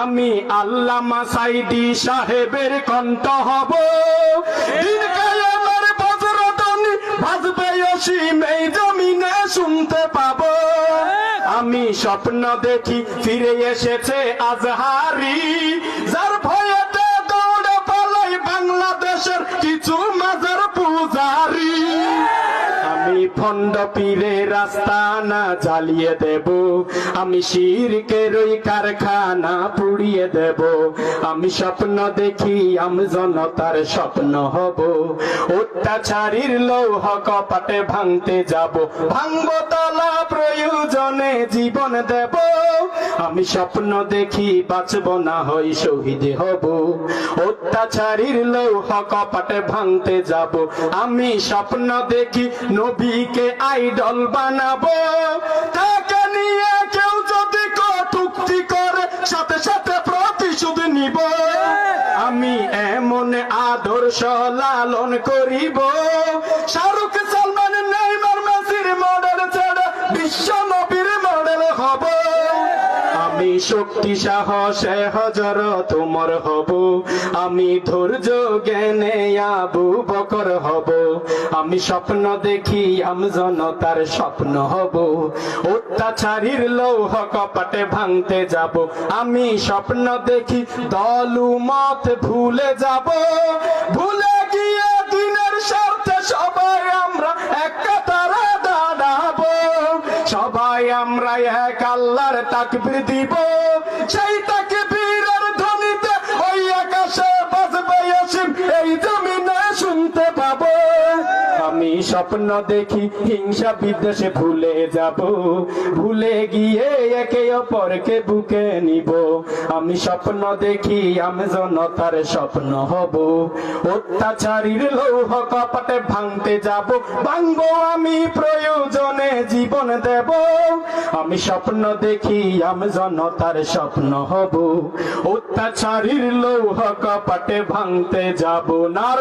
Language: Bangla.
আমি আল্লামা সাইদি সাহেবের কণ্ঠ হব। শুনতে পাবো। আমি স্বপ্ন দেখি ফিরে এসেছে আজহারি। যার ভয়েতে দৌড়ে পালাই বাংলাদেশের কিছু মাজার পূজারি। আমি ফন্ড পীরে রাস্তা না জ্বালিয়ে দেব। আমি শিরকের ওই কারখানা পুড়িয়ে দেব। আমি স্বপ্ন দেখি আমি জনতার স্বপ্ন হব। অত্যাচারীর লৌহ কপাটে ভাঙতে যাব। ভাঙ্গতলা তলা প্রয়োজনে জীবন দেব। আমি স্বপ্ন দেখি বাঁচব না হই শহীদ হব। অত্যাচারীর লৌহ কপাটে ভাঙতে যাব। আমি স্বপ্ন দেখি নবীকে আইডল বানাবো। তাকে নিয়ে কেউ যদি কটুক্তি করে, সাথে সাথে প্রতিশোধ নিব। আমি এমন আদর্শ লালন করিব। শাহরুখ শক্তি সাহসে হজর তোমার হব। আমি ধৈর্য জ্ঞানে আবু বকর হব। আমি স্বপ্ন দেখি, আমি জনতার স্বপ্ন হব। অত্যাচারীর লৌহ কপাটে ভাঙতে যাব। আমি স্বপ্ন দেখি দলু মত ভুলে যাব। ভুলে গিয়ে সবাই আমরা এক আল্লাহর তাকবির দিব। সেই তাকবীরের ধ্বনিতে ওই আকাশে বাজবে আসিম এই জমিনে শুনতে পাবো। আমি স্বপ্ন দেখি, হিংসা বিদ্বেষে ভুলে যাব। ভুলে গিয়ে একে অপরকে বুকে নিব। আমি স্বপ্ন দেখি, আমি জনতার স্বপ্ন হব। অত্যাচারীর লৌহ কপাটে ভাঙতে যাব। ভাঙবো আমি প্রয়োজনে জীবন দেব। আমি স্বপ্ন দেখি, আমি জনতার স্বপ্ন হব। অত্যাচারীর লৌহ কপাটে ভাঙতে যাব। না